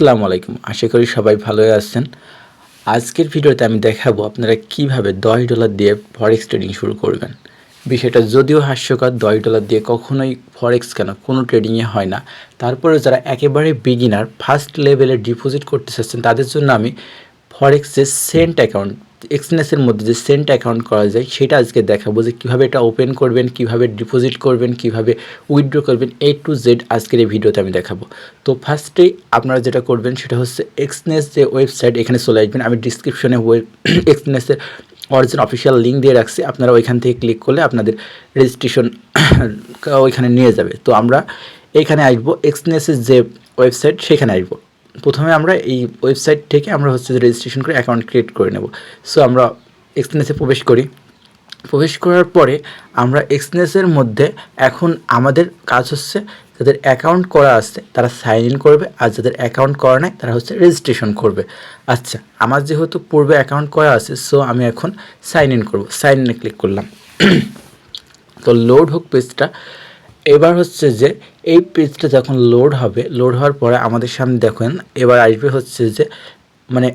আসসালামু আলাইকুম। আশা করি সবাই ভালোই আছেন। আজকের ভিডিওতে আমি দেখাবো আপনারা কীভাবে দশ ডলার দিয়ে ফরেক্স ট্রেডিং শুরু করবেন। বিষয়টা যদিও হাস্যকর, দশ ডলার দিয়ে কখনোই ফরেক্স কেন? কোনো ট্রেডিংয়ে হয় না। তারপরে যারা একেবারে বিগিনার ফার্স্ট লেভেলে ডিপোজিট করতে চাচ্ছেন, তাদের জন্য আমি ফরেক্সের সেন্ট অ্যাকাউন্ট এক্সনেসের মধ্যে যে সেন্ট অ্যাকাউন্ট করা যায়, সেটা আজকে দেখাবো যে কীভাবে এটা ওপেন করবেন, কীভাবে ডিপোজিট করবেন, কীভাবে উইথড্র করবেন এ টু জেড আজকের এই ভিডিওতে আমি দেখাবো। তো ফার্স্টেই আপনারা যেটা করবেন, সেটা হচ্ছে এক্সনেস যে ওয়েবসাইট এখানে চলে আসবেন। আমি ডিসক্রিপশনে এক্সনেসের অরিজিনাল অফিসিয়াল লিঙ্ক দিয়ে রাখছি। আপনারা ওইখান থেকে ক্লিক করলে আপনাদের রেজিস্ট্রেশন ওইখানে নিয়ে যাবে। তো আমরা এইখানে আসব। এক্সনেসের যে ওয়েবসাইট সেখানে আসব। প্রথমে আমরা এই ওয়েবসাইট থেকে আমরা হচ্ছে রেজিস্ট্রেশন করে অ্যাকাউন্ট ক্রিয়েট করে নেব। সো আমরা এক্সনেসে প্রবেশ করি। প্রবেশ করার পরে আমরা এক্সনেসের মধ্যে এখন আমাদের কাজ হচ্ছে যাদের অ্যাকাউন্ট করা আছে তারা সাইন ইন করবে আর যাদের অ্যাকাউন্ট করা নাই তারা হচ্ছে রেজিস্ট্রেশন করবে। আচ্ছা আমার যেহেতু পূর্বে অ্যাকাউন্ট করা আছে সো আমি এখন সাইন ইন করব। সাইন ইনে ক্লিক করলাম। তো লোড হোক পেজটা এবার হচ্ছে যে এই পেজটা যখন লোড হবে লোড হওয়ার পরে আমাদের সামনে দেখেন, এবার আসবে হচ্ছে যে মানে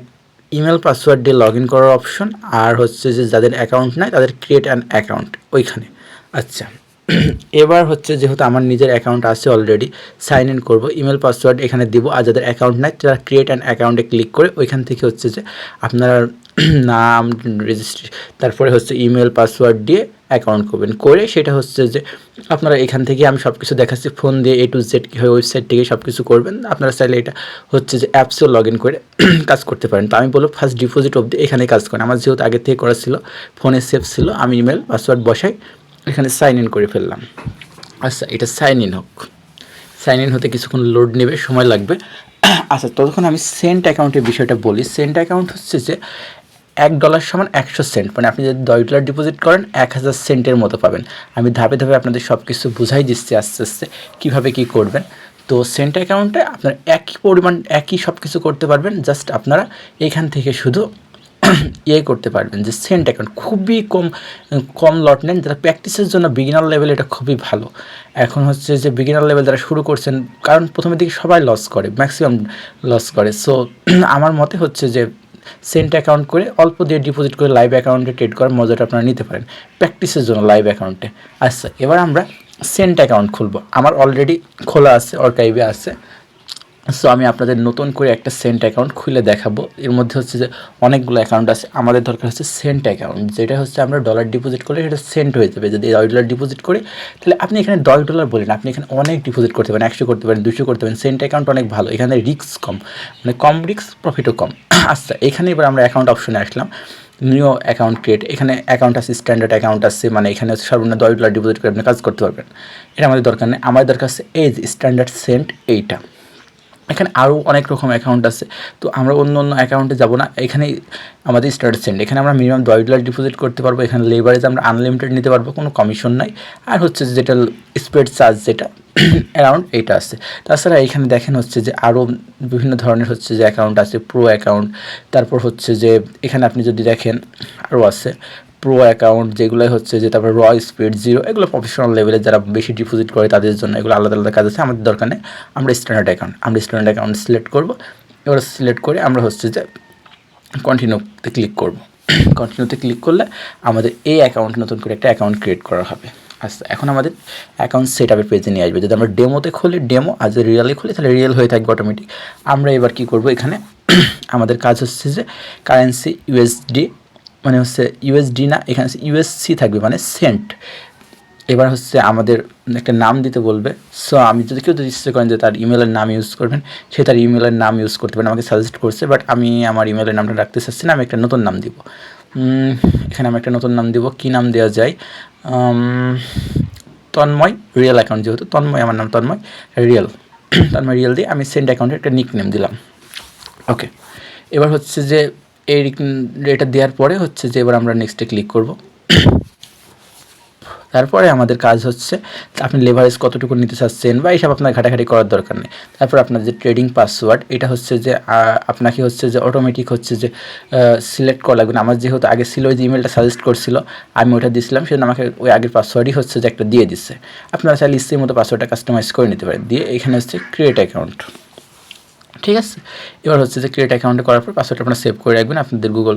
ইমেল পাসওয়ার্ড দিয়ে লগ করার অপশন আর হচ্ছে যে যাদের অ্যাকাউন্ট নাই তাদের ক্রিয়েট অ্যান অ্যাকাউন্ট ওইখানে। আচ্ছা এবার হচ্ছে যেহেতু আমার নিজের অ্যাকাউন্ট আছে অলরেডি সাইন ইন করব ইমেল পাসওয়ার্ড এখানে দিব, আর যাদের অ্যাকাউন্ট নাই, তারা ক্রিয়েট অ্যান অ্যাকাউন্টে ক্লিক করে ওইখান থেকে হচ্ছে যে আপনার নাম রেজিস্ট্রি তারপরে হচ্ছে ইমেল পাসওয়ার্ড দিয়ে অ্যাকাউন্ট করবেন। করে সেটা হচ্ছে যে আপনারা এখান থেকে আমি সব কিছু দেখাচ্ছি ফোন দিয়ে এ টু জেড কীভাবে ওয়েবসাইট থেকে সব কিছু করবেন, আপনারা চাইলে এটা হচ্ছে যে অ্যাপসেও লগ ইন করে কাজ করতে পারেন। তো আমি বলব ফার্স্ট ডিপোজিট অবধি এখানে কাজ করেন। আমার যেহেতু আগে থেকে করা ছিল ফোনে সেভ ছিল, আমি ইমেল পাসওয়ার্ড বসাই এখানে সাইন ইন করে ফেললাম। আচ্ছা এটা সাইন ইন হোক। সাইন ইন হতে কিছুক্ষণ লোড নেবে, সময় লাগবে। আচ্ছা ততক্ষণ আমি সেন্ট অ্যাকাউন্টের বিষয়টা বলি। সেন্ট অ্যাকাউন্ট হচ্ছে যে এক ডলার সমান একশো সেন্ট মানে আপনি যদি দশ ডলার ডিপোজিট করেন, এক হাজার সেন্টের মতো পাবেন। আমি ধাপে ধাপে আপনাদের সব কিছু বুঝাই দিচ্ছি আস্তে আস্তে, কীভাবে কী করবেন। তো সেন্ট অ্যাকাউন্টে আপনার একই পরিমাণ, একই সব কিছু করতে পারবেন। জাস্ট আপনারা এখান থেকে শুধু ইয়ে করতে পারবেন, যে সেন্ট অ্যাকাউন্ট। খুবই কম কম লট নেন, যারা প্র্যাকটিসের জন্য বিগিনার লেভেল এটা খুবই ভালো। এখন হচ্ছে যে বিগিনার লেভেল যারা শুরু করছেন, কারণ প্রথমের দিকে সবাই লস করে ম্যাক্সিমাম লস করে। সো আমার মতে হচ্ছে যে সেন্ট অ্যাকাউন্ট করে অল্প দিয়ে ডিপোজিট করে লাইভ অ্যাকাউন্টে ট্রেড করার মজাটা আপনারা নিতে পারেন, প্র্যাকটিসের জন্য লাইভ অ্যাকাউন্টে আচ্ছা এবার আমরা সেন্ট অ্যাকাউন্ট খুলবো। আমার অলরেডি খোলা আছে অর্কাইভে আছে। সো আমি আপনাদের নতুন করে একটা সেন্ট অ্যাকাউন্ট খুলে দেখাবো। এর মধ্যে হচ্ছে যে অনেকগুলো অ্যাকাউন্ট আছে। আমাদের দরকার হচ্ছে সেন্ট অ্যাকাউন্ট যেটা হচ্ছে আমরা ডলার ডিপোজিট করলে সেটা সেন্ট হয়ে যাবে। যদি দশ ডলার ডিপোজিট করি, তাহলে আপনি এখানে দশ ডলার বলেন, আপনি এখানে অনেক ডিপোজিট করতে পারেন, একশো করতে পারেন দুশো করতে পারেন। সেন্ট অ্যাকাউন্ট অনেক ভালো। এখানে রিস্ক কম মানে কম রিস্ক প্রফিটও কম। আচ্ছা এখানে এবার আমরা অ্যাকাউন্ট অপশনে আসলাম। নিউ অ্যাকাউন্ট ক্রিয়েট এখানে অ্যাকাউন্ট আছে স্ট্যান্ডার্ড অ্যাকাউন্ট আছে মানে এখানে সর্বনিম্ন দশ ডলার ডিপোজিট করে আপনি কাজ করতে পারবেন। এটা আমাদের দরকার নেই। আমাদের দরকার আছে এই স্ট্যান্ডার্ড সেন্ট এইটা। এখানে আরও অনেক রকম অ্যাকাউন্ট আছে। তো আমরা অন্য অন্য অ্যাকাউন্টে যাব না। এখানেই আমাদের স্টার্ট সেন্ড এখানে আমরা মিনিমাম দশ ডলার ডিপোজিট করতে পারব। এখানে লেবারেজ আমরা আনলিমিটেড নিতে পারব। কোনো কমিশন নাই। আর হচ্ছে যেটা স্প্রেড চার্জ যেটা অ্যারাউন্ড এইটা আছে। তাছাড়া এখানে দেখেন হচ্ছে যে আরও বিভিন্ন ধরনের হচ্ছে যে অ্যাকাউন্ট আছে। প্রো অ্যাকাউন্ট তারপর হচ্ছে যে এখানে আপনি যদি দেখেন আরও আছে। প্রো অ্যাকাউন্ট যেগুলো হচ্ছে যে তারপর র স্পিড জিরো এগুলো প্রফেশনাল লেভেলে যারা বেশি ডিপোজিট করে তাদের জন্য এগুলো আলাদা আলাদা কাজ আছে। আমাদের দরকার নেই, আমরা স্ট্যান্ডার্ড অ্যাকাউন্ট আমরা স্ট্যান্ডার্ড অ্যাকাউন্ট সিলেক্ট করব। এবার সিলেক্ট করে আমরা হচ্ছে যে কন্টিনিউতে ক্লিক করব। কন্টিনিউতে ক্লিক করলে আমাদের এই অ্যাকাউন্ট নতুন করে একটা অ্যাকাউন্ট ক্রিয়েট করা হবে। আচ্ছা এখন আমাদের অ্যাকাউন্ট সেট আপের পেজে নিয়ে আসবে। যদি আমরা ডেমোতে খুলি ডেমো আর যদি রিয়েলে খুলি, তাহলে রিয়েল হয়ে থাকবে অটোমেটিক আমরা এবার কি করব এখানে? আমাদের কাজ হচ্ছে যে কারেন্সি ইউএসডি মানে হচ্ছে ইউএসডি না, এখানে ইউএসসি থাকবে মানে সেন্ট এবার হচ্ছে আমাদের একটা নাম দিতে বলবে। সো আমি যদি কেউ যদি ইচ্ছে করেন যে তার ইমেলের নাম ইউজ করবেন, সে তার ইমেলের নাম ইউজ করতে পারেন আমাকে সাজেস্ট করছে বাট আমি আমার ইমেলের নামটা রাখতে চাচ্ছি না, আমি একটা নতুন নাম দিব। এখানে আমি একটা নতুন নাম দিব, কী নাম দেওয়া যায়? তন্ময় রিয়েল অ্যাকাউন্ট যেহেতু, তন্ময়, আমার নাম তন্ময় রিয়েল তন্ময় রিয়েল দিয়ে আমি সেন্ট অ্যাকাউন্টে একটা নিক নেম দিলাম। ওকে এবার হচ্ছে যে এই এটা দেওয়ার পরে হচ্ছে যে এবার আমরা নেক্সটে ক্লিক করব। তারপরে আমাদের কাজ হচ্ছে আপনি লেভারেজ কতটুকু নিতে চাচ্ছেন বা এইসব আপনার ঘাটাঘাটি করার দরকার নেই। তারপর আপনার যে ট্রেডিং পাসওয়ার্ড এটা হচ্ছে যে আপনাকে হচ্ছে যে অটোমেটিক হচ্ছে যে সিলেক্ট করা লাগবে আমার যেহেতু আগে ছিল, ওই যে ইমেলটা সাজেস্ট করছিল, আমি ওটা দিয়েছিলাম সেজন্য আমাকে ওই আগের পাসওয়ার্ডই হচ্ছে যে একটা দিয়ে দিচ্ছে। আপনারা চাইলে ইস্তির মতো পাসওয়ার্ডটা কাস্টমাইজ করে নিতে পারেন। দিয়ে এখানে হচ্ছে ক্রিয়েট অ্যাকাউন্ট ঠিক আছে? এবার হচ্ছে যে ক্রিয়েট অ্যাকাউন্টে করার পর পাসওয়ার্ড আপনারা সেভ করে রাখবেন। আপনাদের গুগল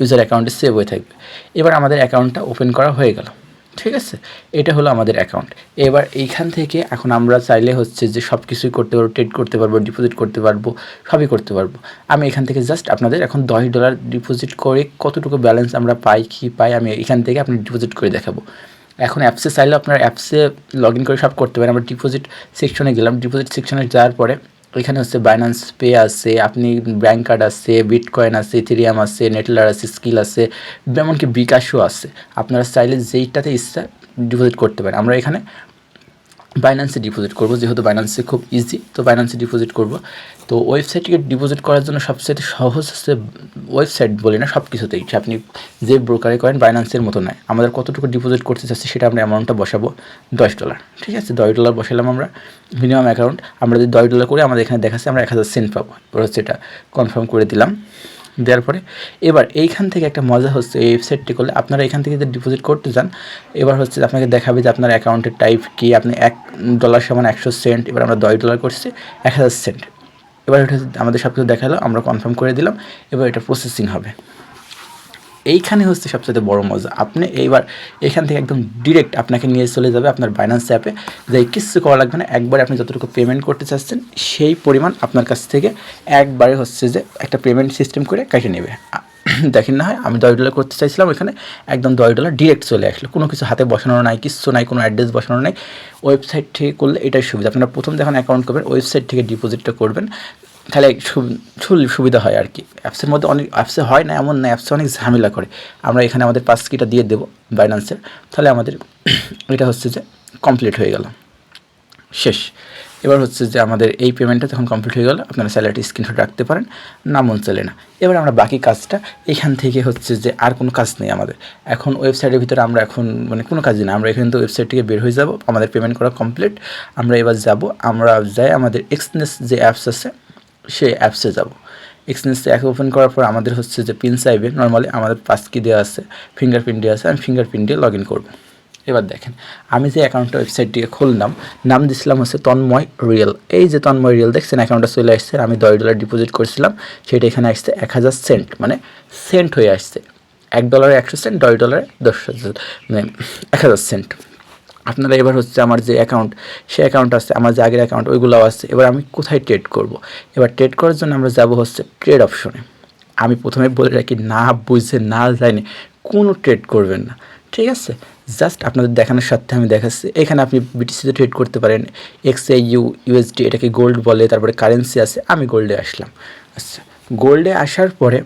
ইউজার অ্যাকাউন্টে সেভ হয়ে থাকবে। এবার আমাদের অ্যাকাউন্টটা ওপেন করা হয়ে গেল। ঠিক আছে? এটা হলো আমাদের অ্যাকাউন্ট এবার এইখান থেকে এখন আমরা চাইলে হচ্ছে যে সব কিছুই করতে পারব ট্রেড করতে পারব ডিপোজিট করতে পারব, সবই করতে পারব। আমি এখান থেকে জাস্ট আপনাদের এখন দশ ডলার ডিপোজিট করে কতটুকু ব্যালেন্স আমরা পাই, কি পাই, আমি এখান থেকে আপনি ডিপোজিট করে দেখাবো। এখন অ্যাপসে চাইলে আপনার অ্যাপসে লগ ইন করে সব করতে পারেন। আমরা ডিপোজিট সেকশনে গেলাম। ডিপোজিট সেকশনে যাওয়ার পরে এখানে হচ্ছে বাইন্যান্স পে আছে, আপনি ব্যাঙ্ক কার্ড আছে বিটকয়েন আছে ইথেরিয়াম আছে নেটলার আছে স্কিল আছে, এমনকি বিকাশও আছে। আপনারা চাইলে যেইটাতে ইচ্ছা ডিপোজিট করতে পারেন। আমরা এখানে বাইন্যান্সে ডিপোজিট করব, যেহেতু বাইন্যান্সে খুব ইজি তো বাইন্যান্সে ডিপোজিট করব। তো ওয়েবসাইট থেকে ডিপোজিট করার জন্য সবচেয়ে সহজ হচ্ছে ওয়েবসাইট বলি না সব কিছুতেই আপনি যে ব্রোকারে করেন বাইন্যান্সের মতো নয়। আমাদের কতটুকু ডিপোজিট করতে চাচ্ছি সেটা আমরা অ্যামাউন্টটা বসাবো দশ ডলার ঠিক আছে? দশ ডলার বসালাম আমরা মিনিমাম অ্যাকাউন্ট আমরা যদি দশ ডলার করে আমাদের এখানে দেখাচ্ছে, আমরা এক হাজার সেন্ট পাবো। হচ্ছে এটা কনফার্ম করে দিলাম। দেওয়ার পরে এবার এইখান থেকে একটা মজা হচ্ছে, এই ওয়েবসাইটটি করলে আপনারা এখান থেকে যদি ডিপোজিট করতে চান এবার হচ্ছে আপনাকে দেখাবে যে আপনার অ্যাকাউন্টের টাইপ কি, আপনি এক ডলার সমান একশো সেন্ট এবার আমরা দশ ডলার করছি, এক হাজার সেন্ট এবার এটা আমাদের সব কিছু দেখাল, আমরা কনফার্ম করে দিলাম, এবার এটা প্রসেসিং হবে। এইখানে হচ্ছে সবচেয়ে বড় মজা। আপনি এইবার এখান থেকে একদম ডিরেক্ট আপনাকে নিয়ে চলে যাবে আপনার বাইন্যান্স অ্যাপে যে কিছু করা লাগবে না, একবারে আপনি যতটুকু পেমেন্ট করতে চাচ্ছেন, সেই পরিমাণ আপনার কাছ থেকে একবারে হচ্ছে যে একটা পেমেন্ট সিস্টেম করে কেটে নেবে। দেখেন না হয়, আমি দশ ডলার করতে চাইছিলাম ওইখানে, একদম দশ ডলার ডিরেক্ট চলে আসলো। কোনো কিছু হাতে বসানো নাই কিছু নাই, কোনো অ্যাড্রেস বসানো নাই। ওয়েবসাইট থেকে করলে এটাই সুবিধা। আপনারা প্রথম যখন অ্যাকাউন্ট করবেন ওয়েবসাইট থেকে ডিপোজিটটা করবেন। তাহলে সুবিধা হয় আর কি অ্যাপসের মধ্যে অনেক অ্যাপসে হয় না, এমন না অ্যাপসে অনেক ঝামেলা করে। আমরা এখানে আমাদের পাস কিটা দিয়ে দেবো বাইন্যান্সের তাহলে আমাদের এটা হচ্ছে যে কমপ্লিট হয়ে গেল। শেষ। এবার হচ্ছে যে আমাদের এই পেমেন্টটা যখন কমপ্লিট হয়ে গেল। আপনারা স্যালারি স্ক্রিনশট রাখতে পারেন। না মন চলে না। এবার আমরা বাকি কাজটা, এখান থেকে হচ্ছে যে আর কোনো কাজ নেই আমাদের। এখন ওয়েবসাইটের ভিতরে আমরা এখন মানে কোনো কাজই না। আমরা এখান থেকে ওয়েবসাইট থেকে বের হয়ে যাব। আমাদের পেমেন্ট করা কমপ্লিট আমরা এবার যাব, আমরা যাই আমাদের এক্সনেস যে অ্যাপস আছে সেই অ্যাপসে যাব। এক্সচেঞ্জ অ্যাপ ওপেন করার পর আমাদের হচ্ছে যে পিন চাইবে নর্মালি আমাদের পাস কি দেওয়া আছে ফিঙ্গারপ্রিন্ট দেওয়া আছে, আমি ফিঙ্গারপ্রিন্ট দিয়ে লগ ইন করব। এবার দেখেন, আমি যে অ্যাকাউন্টটা ওয়েবসাইটটিকে খুললাম, নাম দিছিলাম হচ্ছে তন্ময় রিয়েল এই যে তন্ময় রিয়েল দেখছেন অ্যাকাউন্টটা চলে আসছে, আমি দশ ডলার ডিপোজিট করেছিলাম, সেটা এখানে আসছে এক হাজার সেন্ট মানে সেন্ট হয়ে আসছে। এক ডলারে একশো সেন্ট দশ ডলারে দশ মানে এক হাজার সেন্ট আপনারা এবার হচ্ছে আমার যে অ্যাকাউন্ট সে অ্যাকাউন্ট আছে, আমার যে আগের অ্যাকাউন্ট ওইগুলোও আছে। এবার আমি কোথায় ট্রেড করব। এবার ট্রেড করার জন্য আমরা যাব হচ্ছে ট্রেড অপশনে আমি প্রথমে বলে রাখি, না বুঝে, না জানি কোনো ট্রেড করবেন না। ঠিক আছে? জাস্ট আপনাদের দেখানোর সাথে আমি দেখাচ্ছি। এখানে আপনি বিটিসিতে ট্রেড করতে পারেন এক্স এ ইউ ইউএসডি এটাকে গোল্ড বলে, তারপরে কারেন্সি আছে, আমি গোল্ডে আসলাম। আচ্ছা গোল্ডে আসার পরে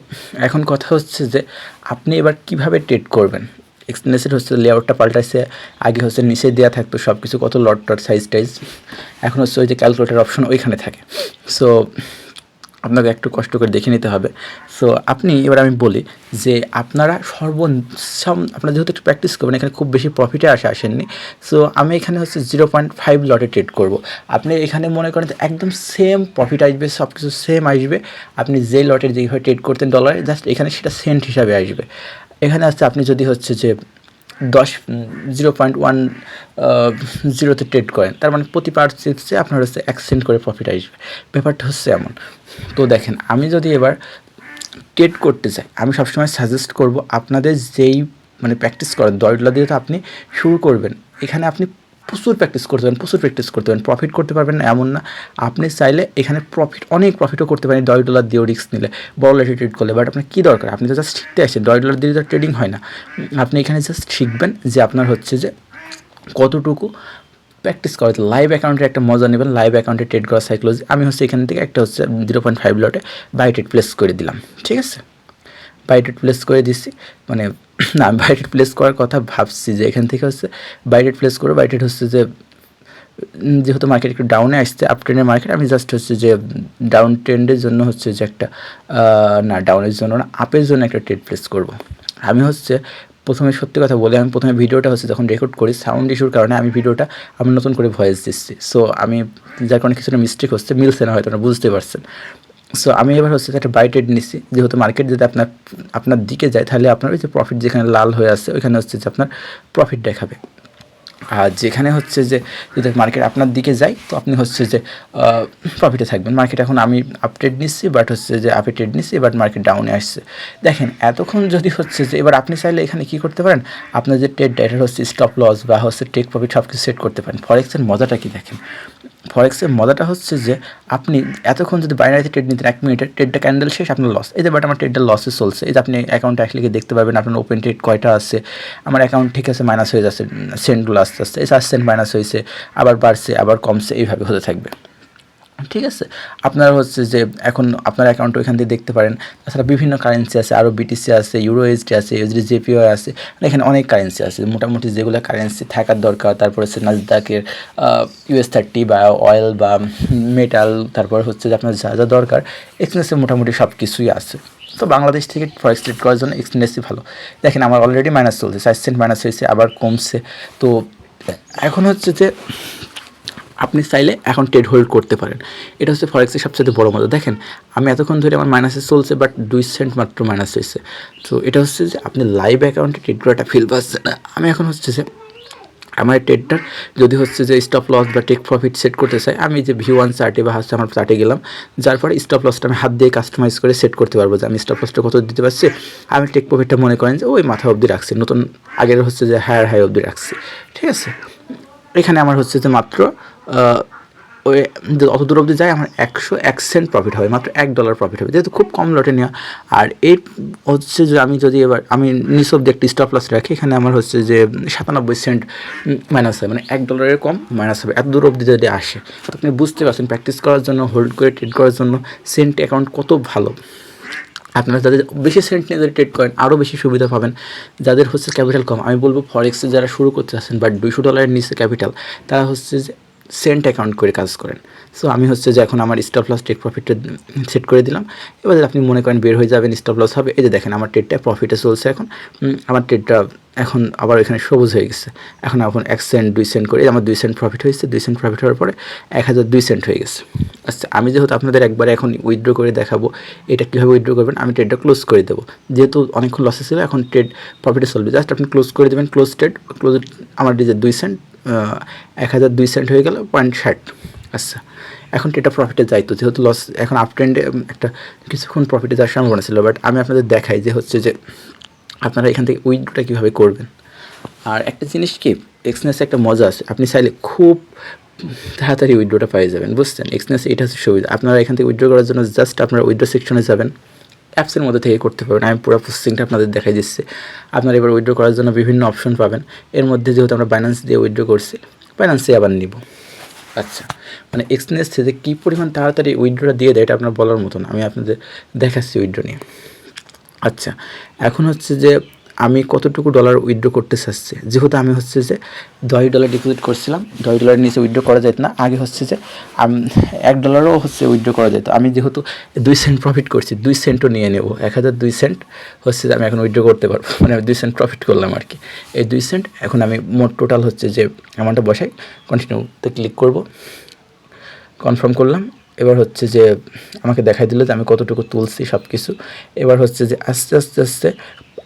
এখন কথা হচ্ছে যে, আপনি এবার কীভাবে ট্রেড করবেন? এক্সপ্লেনেশন হচ্ছে লেআউটটা পাল্টাইছে, আগে হচ্ছে নিচে দেওয়া থাকতো সব কিছু কত লট টট সাইজ টাইজ এখন হচ্ছে ওই যে ক্যালকুলেটার অপশন ওইখানে থাকে। সো আপনাকে একটু কষ্ট করে দেখে নিতে হবে। সো আপনি, এবার আমি বলি যে আপনারা সর্বসম আপনারা যেহেতু একটু প্র্যাকটিস করবেন, এখানে খুব বেশি প্রফিটে আসে আসেননি। সো আমি এখানে হচ্ছে জিরো পয়েন্ট ফাইভ লটে ট্রেড করব। আপনি এখানে মনে করেন যে একদম সেম প্রফিট আসবে সব কিছু সেম আসবে। আপনি যে লটের যেভাবে ট্রেড করতেন ডলারে জাস্ট এখানে সেটা সেন্ট হিসাবে আসবে। এখানে আসছে, আপনি যদি হচ্ছে যে দশ জিরো পয়েন্ট ওয়ান জিরোতে ট্রেড করেন, তার মানে প্রতি পার্সেন্টে আপনার হচ্ছে এক সেন্ট করে প্রফিট আসবে। ব্যাপারটা হচ্ছে এমন। তো দেখেন, আমি যদি এবার ট্রেড করতে চাই, আমি সবসময় সাজেস্ট করব আপনাদের যেই মানে প্র্যাকটিস করেন দরলা দিয়ে তো আপনি শুরু করবেন, এখানে আপনি প্রচুর প্র্যাকটিস করতে পারেন, প্রচুর প্র্যাকটিস করতে পারেন প্রফিট করতে পারবেন এমন না। আপনি চাইলে এখানে প্রফিট অনেক প্রফিটও করতে পারেন, দশ ডলার দিয়েও রিস্ক নিলে। বড় লেটে ট্রেড করলে বাট আপনার কী দরকার? আপনি তো জাস্ট শিখতে আসেন দশ ডলার দিয়ে তো ট্রেডিং হয় না। আপনি এখানে জাস্ট শিখবেন যে আপনার হচ্ছে যে কতটুকু প্র্যাকটিস করা লাইভ অ্যাকাউন্টে একটা মজা নেবেন লাইভ অ্যাকাউন্টে ট্রেড করা সাইকোলজি আমি হচ্ছে এখান থেকে একটা হচ্ছে জিরো পয়েন্ট ফাইভ লটে বাই ট্রেড প্লেস করে দিলাম। ঠিক আছে? বাইটেড প্লেস করে দিচ্ছি মানে না বাইটেড প্লেস করার কথা ভাবছি যে এখান থেকে হচ্ছে বাইটেড প্লেস করে বাইটেড হচ্ছে যে যেহেতু মার্কেট একটু ডাউনে আসছে আপ ট্রেন্ডের মার্কেট আমি জাস্ট হচ্ছে যে ডাউন ট্রেন্ডের জন্য হচ্ছে যে একটা না ডাউনের জন্য না আপের জন্য একটা ট্রেড প্লেস করব। আমি হচ্ছে প্রথমে সত্যি কথা বলে, আমি প্রথমে ভিডিওটা হচ্ছে যখন রেকর্ড করি সাউন্ড ইস্যুর কারণে আমি ভিডিওটা আমি নতুন করে ভয়েস দিচ্ছি। সো আমি যার কারণে কিছুটা মিস্টেক হচ্ছে, মিলছে না হয়তো না বুঝতে পারছেন। সো আমি এবার হচ্ছে একটা বাই ট্রেড নিচ্ছি যেহেতু মার্কেট যদি আপনার আপনার দিকে যায়, তাহলে আপনার ওই যে প্রফিট যেখানে লাল হয়ে আছে, ওইখানে হচ্ছে যে আপনার প্রফিট দেখাবে। আর যেখানে হচ্ছে যে, যদি মার্কেট আপনার দিকে যায়, তো আপনি হচ্ছে যে প্রফিটে থাকবেন। মার্কেট এখন আমি আপ ট্রেড নিচ্ছি বাট হচ্ছে যে আপে ট্রেড নিচ্ছি বাট মার্কেট ডাউনে আসছে। দেখেন, এতক্ষণ যদি হচ্ছে যে, এবার আপনি চাইলে এখানে কি করতে পারেন? আপনার যে ট্রেড এটা হচ্ছে স্টপ লস বা হচ্ছে টেক প্রফিট সব কিছু সেট করতে পারেন। ফরেক্সের মজাটা কি দেখেন? ফরেক্সের মজাটা হচ্ছে যে, আপনি এতক্ষণ যদি বাইনারিতে ট্রেড নিতেন এক মিনিটের ট্রেডটা ক্যান্ডেল শেষ, আপনার লস এই যে বাট আমার ট্রেডটা লসে চলছে। এই যে, আপনি অ্যাকাউন্টে গিয়ে দেখতে পাবেন, আপনার ওপেন ট্রেড কয়টা আছে? আমার অ্যাকাউন্ট ঠিক আছে মাইনাস হয়ে যাচ্ছে সেন্টগুলো আস্তে আস্তে, এই চার মাইনাস হয়েছে, আবার বাড়ছে, আবার কমছে, এইভাবে হতে থাকবে। ঠিক আছে? আপনারা হচ্ছে যে এখন আপনার অ্যাকাউন্ট ওইখান দিয়ে দেখতে পারেন। তাছাড়া বিভিন্ন কারেন্সি আছে আরও বিটিসি আছে ইউরো এসডি আছে এসডি জেপিও আছে। এখানে অনেক কারেন্সি আছে। মোটামুটি যেগুলো কারেন্সি থাকার দরকার, তারপর হচ্ছে নাজদাকের ইউএস থার্টি বা অয়েল বা মেটাল তারপর হচ্ছে যে আপনার যা যা দরকার এক্সচেঞ্জে মোটামুটি সব কিছুই আছে। তো বাংলাদেশ থেকে ফরেক্স ট্রেড করার জন্য এক্সচেঞ্জই ভালো। দেখেন, আমার অলরেডি মাইনাস চলছে চার সেন্ট মাইনাস হয়েছে, আবার কমছে। তো এখন হচ্ছে যে আপনি চাইলে এখন ট্রেড হোল্ড করতে পারেন। এটা হচ্ছে ফরেক্সের সবচেয়ে বড় মজা। দেখেন, আমি এতক্ষণ ধরে আমার মাইনাসে চলছে বাট দুই সেন্ট মাত্র মাইনাস হয়েছে। তো এটা হচ্ছে যে আপনি লাইভ অ্যাকাউন্টে ট্রেড করাটা ফিল পাচ্ছেন না। আমি এখন হচ্ছে যে আমার ট্রেডটার যদি হচ্ছে যে স্টপ লস বা টেক প্রফিট সেট করতে চাই, আমি যে ভি ওয়ান চার্টে বা হচ্ছে আমার চার্টে গেলাম, যার পরে স্টপ লসটা আমি হাত দিয়ে কাস্টমাইজ করে সেট করতে পারব যে আমি স্টপ লসটা কত দিতে পারছি। আমি টেক প্রফিটটা মনে করেন যে ওই মাথা অবধি রাখছি, নতুন আগের হচ্ছে যে হায়ার হাই অবধি রাখছি। ঠিক আছে? এখানে আমার হচ্ছে যে মাত্র ওই অত দূর অবধি যায়, আমার একশো এক সেন্ট প্রফিট হবে, মাত্র এক ডলার প্রফিট হবে। যেহেতু খুব কম লটে নেওয়া। আর এই হচ্ছে যে আমি যদি এবার, আমি নিচ অব্দি একটি স্টপ লস রাখি, এখানে আমার হচ্ছে যে সাতানব্বই সেন্ট মাইনাস হয় মানে এক ডলারের কম মাইনাস হবে, এত দূর অবধি যদি আসে। আপনি বুঝতে পারছেন প্র্যাকটিস করার জন্য হোল্ড করে ট্রেড করার জন্য সেন্ট অ্যাকাউন্ট কত ভালো। আপনারা যাদের বেশি সেন্ট নিয়ে যদি ট্রেড করেন আরও বেশি সুবিধা পাবেন। যাদের হচ্ছে ক্যাপিটাল কম, আমি বলব ফরেক্সে যারা শুরু করতে আসেন বাট দুইশো ডলারের নিচে ক্যাপিটাল তারা হচ্ছে যে সেন্ট অ্যাকাউন্ট করে কাজ করেন। সো আমি হচ্ছে যে এখন আমার স্টপ লস টেক প্রফিটটা সেট করে দিলাম। এবার আপনি মনে করেন বের হয়ে যাবেন স্টপ লস হবে। এই যে দেখেন, আমার ট্রেডটা প্রফিটে চলছে এখন। আমার ট্রেডটা এখন আবার এখানে সবুজ হয়ে গেছে। এখন এখন এক সেন্ট দুই সেন্ট করে আমার দুই সেন্ট প্রফিট হয়েছে। দুই সেন্ট প্রফিট হওয়ার পরে এক হাজার দুই সেন্ট হয়ে গেছে। আচ্ছা আমি যেহেতু আপনাদের একবারে এখন উইথড্র করে দেখাবো, এটা কীভাবে উইথড্র করবেন, আমি ট্রেডটা ক্লোজ করে দেবো। যেহেতু অনেকক্ষণ লসে ছিল, এখন ট্রেড প্রফিটে চলবে। জাস্ট আপনি ক্লোজ করে দেবেন ক্লোজ ট্রেড ক্লোজ আমার ডিজে দুই সেন্ট এক হাজার দুই সেন্ট হয়ে গেল পয়েন্ট ষাট। আচ্ছা এখন এটা প্রফিটে যাইতো যেহেতু লস এখন আপ ট্রেন্ডে একটা কিছুক্ষণ প্রফিটে যাওয়ার সম্ভাবনা ছিল বাট আমি আপনাদের দেখাই যে হচ্ছে যে আপনারা এখান থেকে উইথড্রটা কীভাবে করবেন। আর একটা জিনিস কি এক্সনেসে একটা মজা আছে, আপনি চাইলে খুব তাড়াতাড়ি উইথড্রোটা পেয়ে যাবেন, বুঝছেন? এক্সনেস এটা হচ্ছে সুবিধা, আপনারা এখান থেকে উইথড্র করার জন্য জাস্ট আপনারা উইথড্রো সেকশনে যাবেন। অ্যাপসের মধ্যে থেকে করতে পারবেন। আমি পুরো প্রসেসিংটা আপনাদের দেখাই দিচ্ছি। আপনারা এবার উইড্রো করার জন্য বিভিন্ন অপশন পাবেন। এর মধ্যে যেহেতু আমরা বাইন্যান্স দিয়ে উইড্রো করছি বাইন্যান্সে আবার নিব। আচ্ছা মানে এক্সচেঞ্জ থেকে কী পরিমাণ তাড়াতাড়ি উইড্রোটা দিয়ে দেয় এটা আপনার বলার মতন। আমি আপনাদের দেখাচ্ছি উইড্রো নিয়ে। আচ্ছা এখন হচ্ছে যে আমি কতটুকু ডলার উইথড্র করতে চাচ্ছি? যেহেতু আমি হচ্ছে যে দশ ডলার ডিপোজিট করছিলাম, দশ ডলারের নিচে উইথড্র করা যেত না। আগে হচ্ছে যে এক ডলারও হচ্ছে উইথড্র করা যেত। আমি যেহেতু দুই সেন্ট প্রফিট করছি, দুই সেন্টও নিয়ে নেব। এক হাজার দুই সেন্ট হচ্ছে যে আমি এখন উইথড্র করতে পারব। মানে আমি দুই সেন্ট প্রফিট করলাম আর কি। এই দুই সেন্ট এখন আমি মোট টোটাল হচ্ছে যে অ্যামাউন্টটা বসাই কন্টিনিউতে ক্লিক করব। কনফার্ম করলাম। এবার হচ্ছে যে আমাকে দেখাই দিল যে আমি কতটুকু তুলছি সব কিছু এবার হচ্ছে যে আস্তে আস্তে আস্তে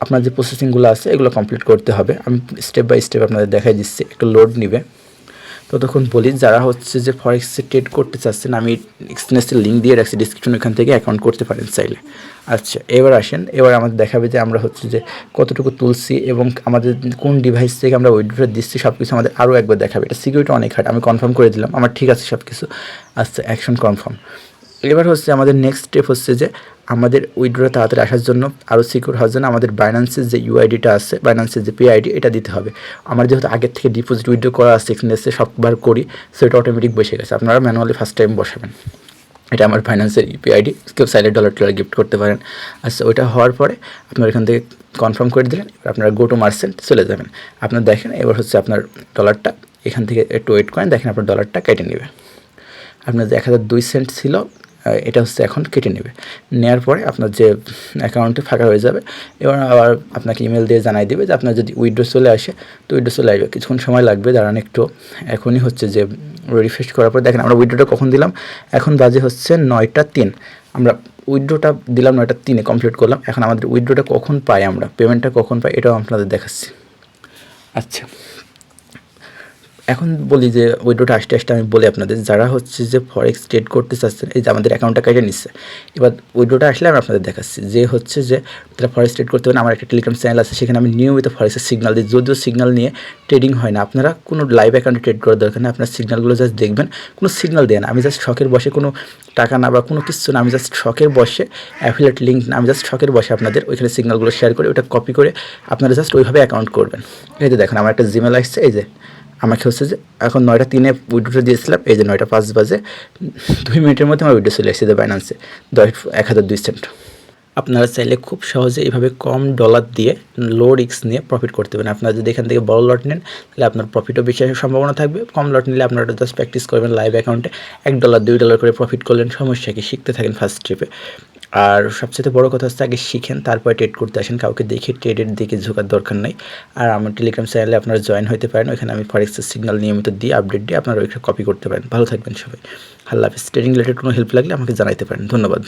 আপনার যে প্রসেসিংগুলো আছে, এগুলো কমপ্লিট করতে হবে। আমি স্টেপ বাই স্টেপ আপনাদের দেখাই দিচ্ছি, একটু লোড নিবে। ততক্ষণ বলি, যারা হচ্ছে যে ফরেক্সে ট্রেড করতে চাচ্ছেন, আমি এক্সচেঞ্জের লিঙ্ক দিয়ে রাখছি ডিসক্রিপশন ওখান থেকে অ্যাকাউন্ট করতে পারেন চাইলে। আচ্ছা এবার আসেন, এবার আমাদের দেখাবে যে আমরা হচ্ছে যে কতটুকু তুলছি এবং আমাদের কোন ডিভাইস থেকে আমরা উইড্রোটা দিচ্ছি সব কিছু আমাদের আরও একবার দেখাবে। এটা সিকিউরিটি অনেক হার্ড আমি কনফার্ম করে দিলাম, আমার ঠিক আছে সব কিছু আচ্ছা অ্যাকশন কনফার্ম এবার হচ্ছে আমাদের নেক্সট স্টেপ হচ্ছে যে আমাদের উইড্রো তাড়াতাড়ি আসার জন্য আরও সিকিউর হওয়ার জন্য আমাদের বাইন্যান্সের যে ইউআইডিটা আছে বাইন্যান্সের যে পিআইডি এটা দিতে হবে। আমার যেহেতু আগের থেকে ডিপোজিট উইড্রো করা আছে, এখানে এসে সববার করি সেটা অটোমেটিক বসে গেছে। আপনারা ম্যানুয়ালি ফার্স্ট টাইম বসাবেন। এটা আমার ফাইন্যান্সের ইউপিআইডি কেউ সাইলের ডলার টলার গিফট করতে পারেন। আচ্ছা ওইটা হওয়ার পরে আপনার এখান থেকে কনফার্ম করে দিলেন, এবার আপনারা গো টু মার্সেন্ট চলে যাবেন। আপনার দেখেন, এবার হচ্ছে আপনার ডলারটা এখান থেকে একটু ওয়েট করেন, দেখেন আপনার ডলারটা কেটে নেবে। আপনার এক হাজার দুই সেন্ট ছিল এটা হচ্ছে এখন কেটে নেবে। নেওয়ার পরে আপনার যে অ্যাকাউন্টে ফাঁকা হয়ে যাবে, এবার আবার আপনাকে ইমেল দিয়ে জানাই দেবে যে আপনার যদি উইড্রো চলে আসে, তো উইড্রো চলে আসবে। কিছুক্ষণ সময় লাগবে, দাঁড়ান একটু। এখনই হচ্ছে যে রিফ্রেশ করার পর দেখেন, আমরা উইড্রোটা কখন দিলাম? এখন বাজে হচ্ছে নয়টা তিন। আমরা উইড্রোটা দিলাম নয়টা তিনে কমপ্লিট করলাম। এখন আমাদের উইড্রোটা কখন পাই আমরা? পেমেন্টটা কখন পাই? এটাও আপনাদের দেখাচ্ছি। আচ্ছা। এখন বলি যে উইড্রোটা আসতে আসতে আমি বলি আপনাদের, যারা হচ্ছে যে ফরেক্স ট্রেড করতে চাচ্ছেন, এই যে আমাদের অ্যাকাউন্টটা কেটে নিচ্ছে, এবার উইড্রোটা আসলে আমি আপনাদের দেখাচ্ছি, যে হচ্ছে যে তারা ফরেক্স ট্রেড করতে পারেন, আমার একটা টেলিগ্রাম চ্যানেল আছে, সেখানে আমি নিয়মিত ফরেক্সের সিগনাল দিই, যদিও সিগনাল নিয়ে ট্রেডিং হয় না, আপনারা কোনো লাইভ অ্যাকাউন্টে ট্রেড করার দরকার নেই, আপনার সিগনালগুলো জাস্ট দেখবেন, কোনো সিগনাল দেন আমি জাস্ট শখের বসে কোনো টাকা না বা কোনো কিছু না, আমি জাস্ট শখের বসে অ্যাফিলেট লিঙ্ক না, আমি জাস্ট শখের বসে আপনাদের ওইখানে সিগনালগুলো শেয়ার করে, ওটা কপি করে আপনারা জাস্ট ওইভাবে অ্যাকাউন্ট করবেন। এই যে দেখেন, আমার একটা জিমেল আসছে, এই যে আমাকে হচ্ছে যে এখন নয়টা তিনে উইডোটা দিয়েছিলাম, এই যে নয়টা পাঁচ বাজে, দুই মিনিটের মধ্যে আমার উইডো চলে এসেছে বাইনান্সে দশ এক হাজার দুই সেন্ট আপনারা চাইলে খুব সহজে এইভাবে কম ডলার দিয়ে লো রিস্ক নিয়ে প্রফিট করতে পারেন। আপনারা যদি এখান থেকে বড় লট নেন, তাহলে আপনার প্রফিটও বেশি সম্ভাবনা থাকবে। কম লট নিলে আপনারা জাস্ট প্র্যাকটিস করবেন লাইভ অ্যাকাউন্টে এক ডলার দুই ডলার করে প্রফিট করলেন, সমস্যা কি? শিখতে থাকেন ফার্স্ট ট্রিপে আর সবচেয়ে বড় কথা হচ্ছে, আগে শিখেন, তারপরে ট্রেড করতে আসেন। কাউকে দেখে ট্রেডের দিকে ঝোঁকার দরকার নেই। আর আমার টেলিগ্রাম চ্যানেলে আপনারা জয়েন হতে পারেন। ওখানে আমি ফরেক্সের সিগনাল নিয়মিত দিয়ে আপডেট দিয়ে আপনারা ওইখানে কপি করতে পারেন। ভালো থাকবেন সবাই। হাফিজ। ট্রেডিং রিলেটেড কোনো হেল্প লাগলে আমাকে জানাইতে পারেন। ধন্যবাদ।